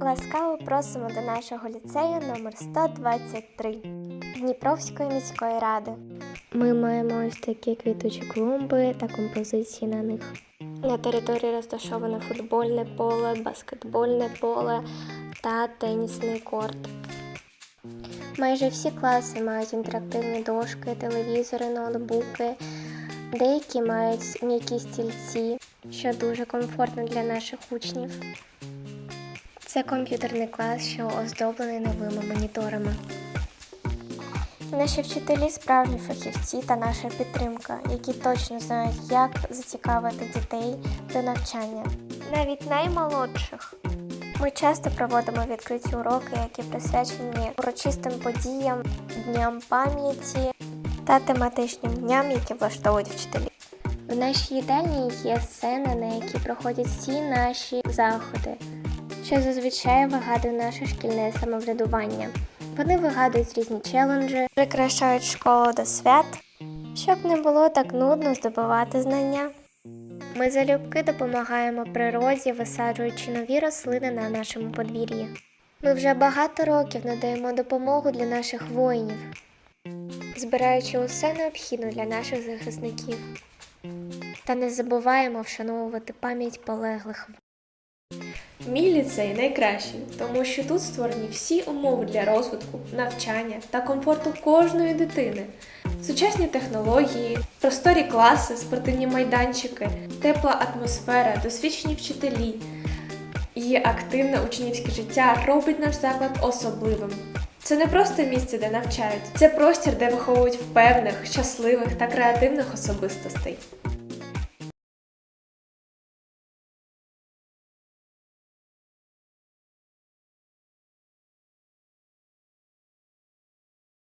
Ласкаво просимо до нашого ліцею номер 123 Дніпровської міської ради. Ми маємо ось такі квітучі клумби та композиції на них. На території розташоване футбольне поле, баскетбольне поле та тенісний корт. Майже всі класи мають інтерактивні дошки, телевізори, ноутбуки. Деякі мають м'які стільці, що дуже комфортно для наших учнів. Це комп'ютерний клас, що оздоблений новими моніторами. Наші вчителі справжні фахівці та наша підтримка, які точно знають, як зацікавити дітей до навчання, навіть наймолодших. Ми часто проводимо відкриті уроки, які присвячені урочистим подіям, дням пам'яті та тематичним дням, які влаштовують вчителі. В нашій їдальні є сцена, на якій проходять всі наші заходи, що зазвичай вигадує наше шкільне самоврядування. Вони вигадують різні челенджі, прикрашають школу до свят, щоб не було так нудно здобувати знання. Ми залюбки допомагаємо природі, висаджуючи нові рослини на нашому подвір'ї. Ми вже багато років надаємо допомогу для наших воїнів, збираючи усе необхідне для наших захисників. Та не забуваємо вшановувати пам'ять полеглих. Мій ліцей найкращий, тому що тут створені всі умови для розвитку, навчання та комфорту кожної дитини. Сучасні технології, просторі класи, спортивні майданчики, тепла атмосфера, досвідчені вчителі і активне учнівське життя робить наш заклад особливим. Це не просто місце, де навчають, це простір, де виховують впевнених, щасливих та креативних особистостей.